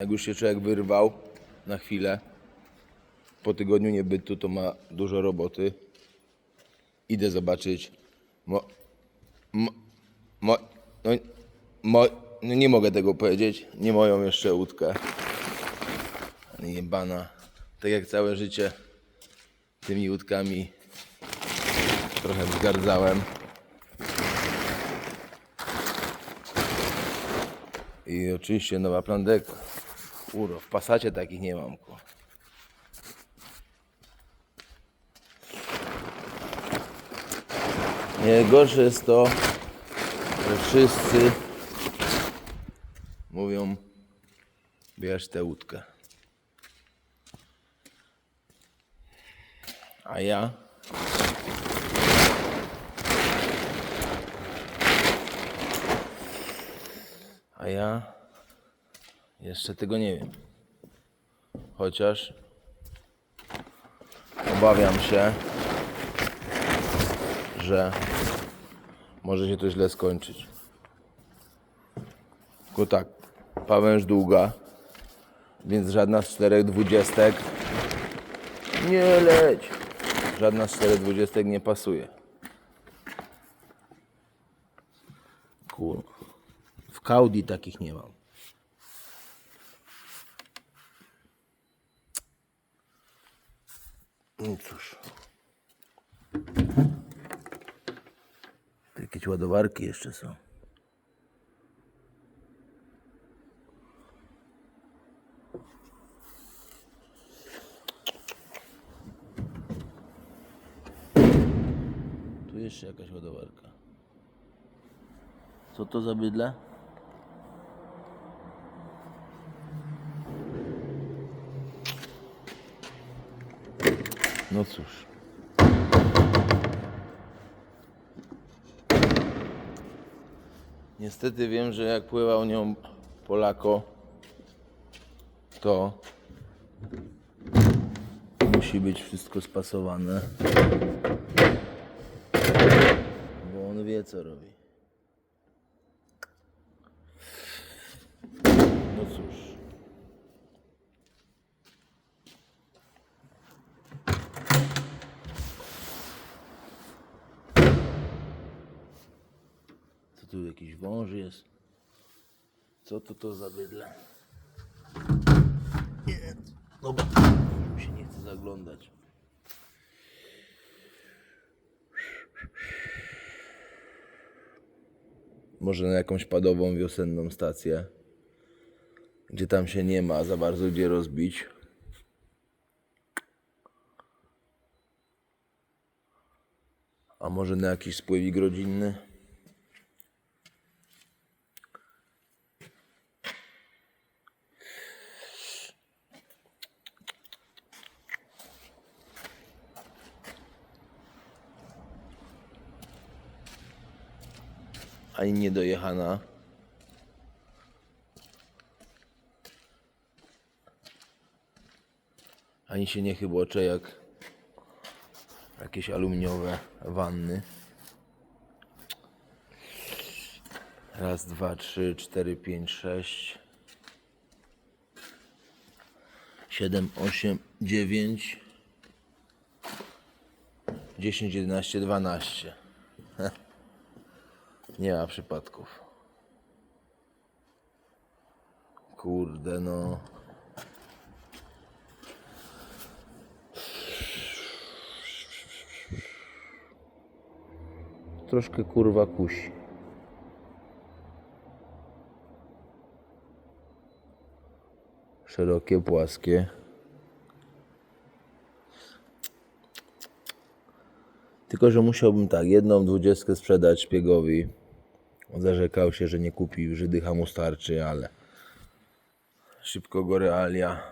Jak już się człowiek wyrwał na chwilę, po tygodniu niebytu, to ma dużo roboty. Idę zobaczyć. Mo, mo, mo, no, mo, no nie mogę tego powiedzieć. Nie moją jeszcze łódkę. Ale Jebana. Tak jak całe życie tymi łódkami trochę wzgardzałem. I oczywiście nowa plandeka. Uro, w pasacie takich nie mam. Ku. Najgorsze jest to, że wszyscy mówią bierz tę łódkę. A ja A ja jeszcze tego nie wiem. Chociaż obawiam się, że może się to źle skończyć. Tylko tak, pawęż długa, więc żadna z czterech dwudziestek nie leć. Żadna z czterech dwudziestek nie pasuje. Kur... W Kaudi takich nie mam. No cóż. Tu Jakieś ładowarki jeszcze są. Tu jeszcze jakaś ładowarka. Co to za bydle? No cóż. Niestety wiem, że jak pływał nią Polako, to musi być wszystko spasowane. Bo on wie co robi. No cóż. Co tu jakiś wąż jest? Co to to za bydle? Nie. Dobra, mi się nie chce zaglądać. Może na jakąś padową wiosenną stację, gdzie tam się nie ma za bardzo gdzie rozbić. A może na jakiś spływik rodzinny? Ani niedojechana. Ani się nie chybocze jak jakieś aluminiowe wanny. Raz, dwa, trzy, cztery, pięć, sześć. Siedem, osiem, dziewięć. Dziesięć, jedenaście, dwanaście. Nie ma przypadków. Kurde, no. Troszkę kurwa kusi. Szerokie, płaskie. Tylko, że musiałbym tak, jedną dwudziestkę sprzedać szpiegowi. Zarzekał się, że nie kupi, że dycha mu starczy, ale szybko go realia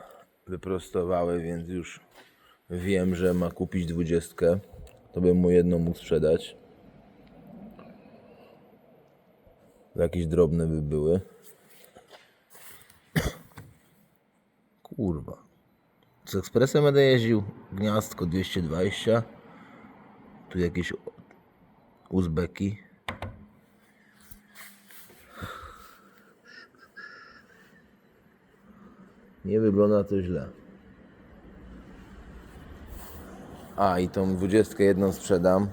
wyprostowały, więc już wiem, że ma kupić dwudziestkę. To bym mu jedną mógł sprzedać. Jakieś drobne by były. Kurwa. Z ekspresem będę jeździł. Gniazdko 220. Tu jakieś Uzbeki. Nie wygląda to źle. A i tą dwudziestkę jedną sprzedam.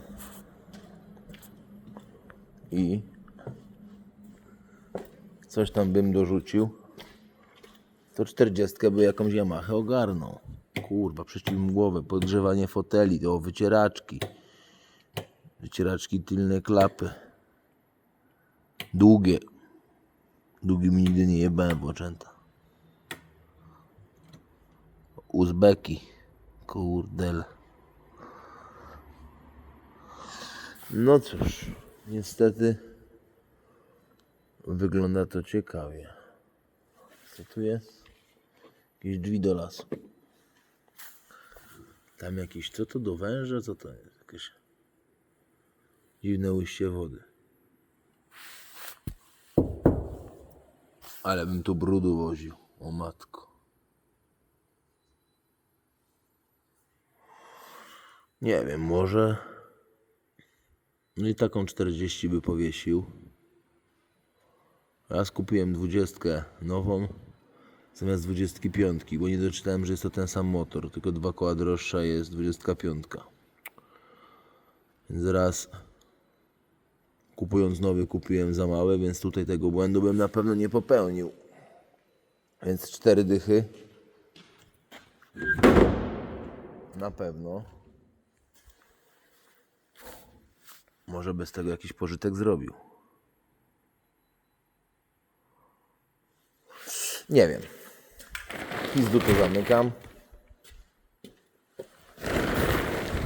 I coś tam bym dorzucił. To czterdziestkę by jakąś Yamahę ogarnął. Kurwa, przeciwim głowę, podgrzewanie foteli, o wycieraczki. Wycieraczki tylne klapy. Długie. Długimi nigdy nie jebałem w oczęta. Uzbeki. Kurdel. No cóż, niestety wygląda to ciekawie. Co tu jest? Jakieś drzwi do lasu. Tam jakieś, co to do węża? Co to jest? Jakieś dziwne ujście wody. Ale bym tu brudu woził. O matko. Nie wiem, może. No i taką 40 by powiesił. Raz kupiłem 20 nową zamiast 25, bo nie doczytałem, że jest to ten sam motor, tylko dwa koła droższa jest 25. Więc raz kupując nowy kupiłem za małe, więc tutaj tego błędu bym na pewno nie popełnił. Więc cztery dychy. Na pewno. Może bez tego jakiś pożytek zrobił. Nie wiem. Pizdu to zamykam.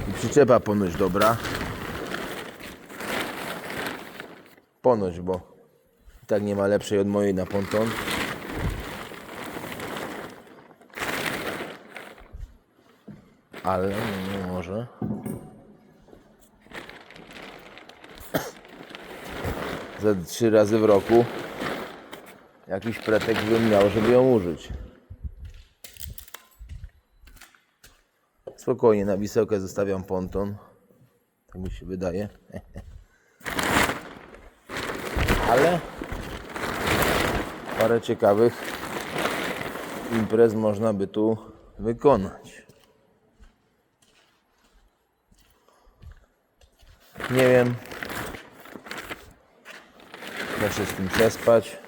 I przyczepa ponoć dobra. Ponoć, bo tak nie ma lepszej od mojej na ponton. Ale no może. Za trzy razy w roku jakiś pretekst bym miał, żeby ją użyć. Spokojnie, na wisełkę zostawiam ponton. Tak mi się wydaje. Ale parę ciekawych imprez można by tu wykonać. Nie wiem. Da się z tym przespać.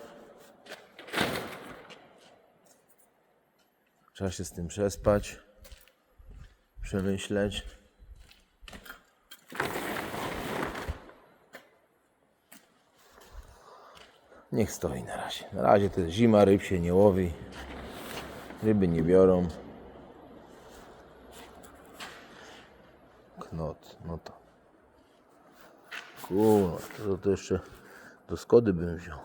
Trzeba się z tym przespać. Przemyśleć. Niech stoi na razie. Na razie to jest zima, ryb się nie łowi. Ryby nie biorą. Knot, no to. Kurwa, to, to jeszcze do Skody bym wziął.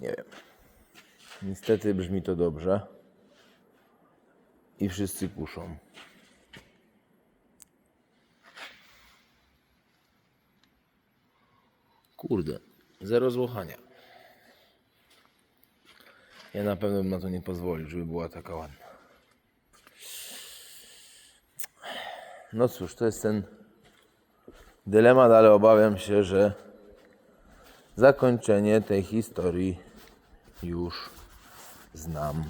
Nie wiem. Niestety brzmi to dobrze. I wszyscy kuszą. Kurde, zero złochania. Ja na pewno bym na to nie pozwolił, żeby była taka ładna. No cóż, to jest ten dylemat, ale obawiam się, że zakończenie tej historii już znam.